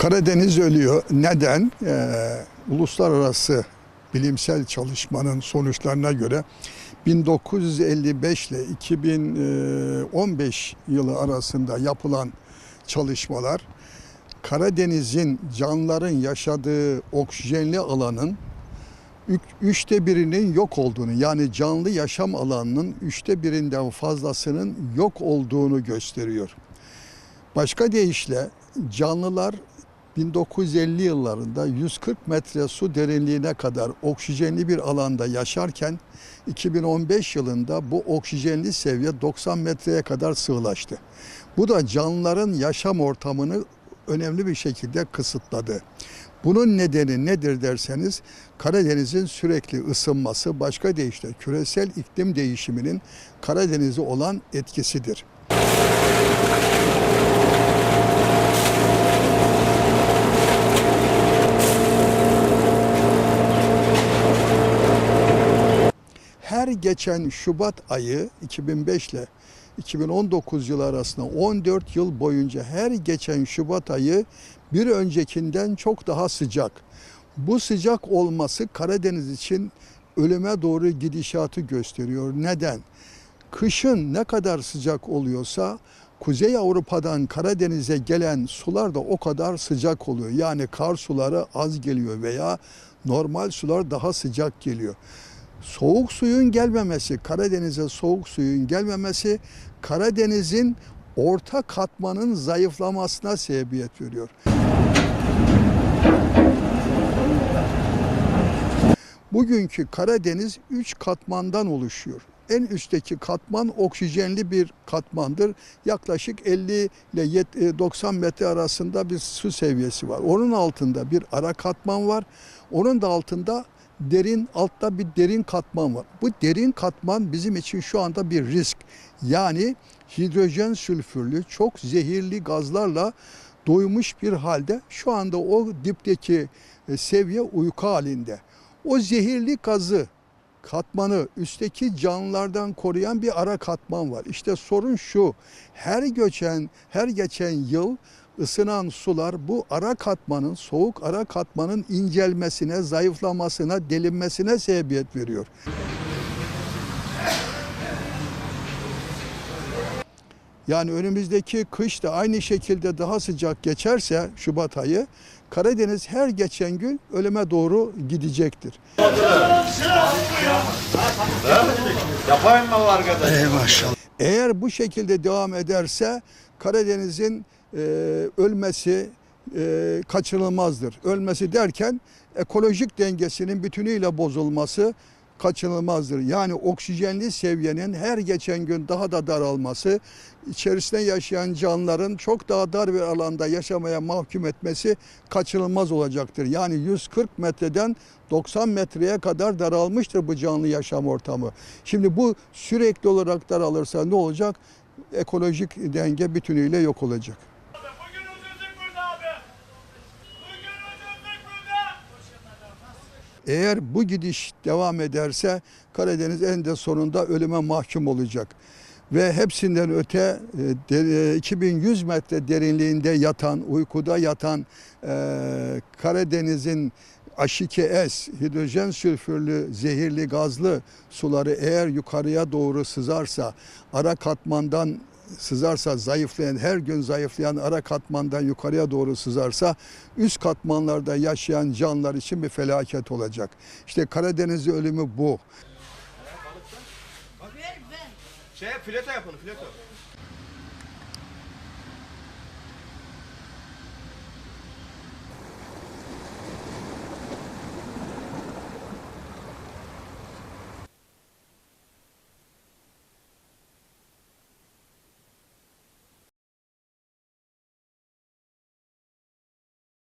Karadeniz ölüyor. Neden? Ee, uluslararası bilimsel çalışmanın sonuçlarına göre 1955 ile 2015 yılı arasında yapılan çalışmalar Karadeniz'in canlıların yaşadığı oksijenli alanın üçte birinin yok olduğunu yani canlı yaşam alanının üçte birinden fazlasının yok olduğunu gösteriyor. Başka deyişle canlılar 1950 yıllarında 140 metre su derinliğine kadar oksijenli bir alanda yaşarken 2015 yılında bu oksijenli seviye 90 metreye kadar sığlaştı. Bu da canlıların yaşam ortamını önemli bir şekilde kısıtladı. Bunun nedeni nedir derseniz Karadeniz'in sürekli ısınması başka deyişle küresel iklim değişiminin Karadeniz'e olan etkisidir. Her geçen Şubat ayı 2005 ile 2019 yılı arasında 14 yıl boyunca her geçen Şubat ayı bir öncekinden çok daha sıcak. Bu sıcak olması Karadeniz için ölüme doğru gidişatı gösteriyor. Neden? Kışın ne kadar sıcak oluyorsa Kuzey Avrupa'dan Karadeniz'e gelen sular da o kadar sıcak oluyor. Yani kar suları az geliyor veya normal sular daha sıcak geliyor. Soğuk suyun gelmemesi, Karadeniz'e soğuk suyun gelmemesi Karadeniz'in orta katmanın zayıflamasına sebebiyet veriyor. Bugünkü Karadeniz 3 katmandan oluşuyor. En üstteki katman oksijenli bir katmandır. Yaklaşık 50 ile yet- e, 90 metre arasında bir su seviyesi var. Onun altında bir ara katman var. Onun da altında derin altta bir derin katman var. Bu derin katman bizim için şu anda bir risk. Yani hidrojen sülfürlü çok zehirli gazlarla doymuş bir halde şu anda o dipteki e, seviye uyku halinde. O zehirli gazı katmanı üstteki canlılardan koruyan bir ara katman var. İşte sorun şu. Her geçen her geçen yıl ısınan sular bu ara katmanın, soğuk ara katmanın incelmesine, zayıflamasına, delinmesine sebebiyet veriyor. Yani önümüzdeki kış da aynı şekilde daha sıcak geçerse Şubat ayı Karadeniz her geçen gün ölüme doğru gidecektir. Yapayım mı arkadaş? Eğer bu şekilde devam ederse Karadeniz'in e, ölmesi e, kaçınılmazdır. Ölmesi derken ekolojik dengesinin bütünüyle bozulması kaçınılmazdır. Yani oksijenli seviyenin her geçen gün daha da daralması, içerisinde yaşayan canlıların çok daha dar bir alanda yaşamaya mahkum etmesi kaçınılmaz olacaktır. Yani 140 metreden 90 metreye kadar daralmıştır bu canlı yaşam ortamı. Şimdi bu sürekli olarak daralırsa ne olacak? Ekolojik denge bütünüyle yok olacak. Eğer bu gidiş devam ederse Karadeniz en de sonunda ölüme mahkum olacak. Ve hepsinden öte e, de- e, 2100 metre derinliğinde yatan, uykuda yatan e, Karadeniz'in H2S, hidrojen sülfürlü, zehirli gazlı suları eğer yukarıya doğru sızarsa, ara katmandan sızarsa zayıflayan, her gün zayıflayan ara katmandan yukarıya doğru sızarsa üst katmanlarda yaşayan canlılar için bir felaket olacak. İşte Karadeniz ölümü bu. Şey fileto yapın fileto.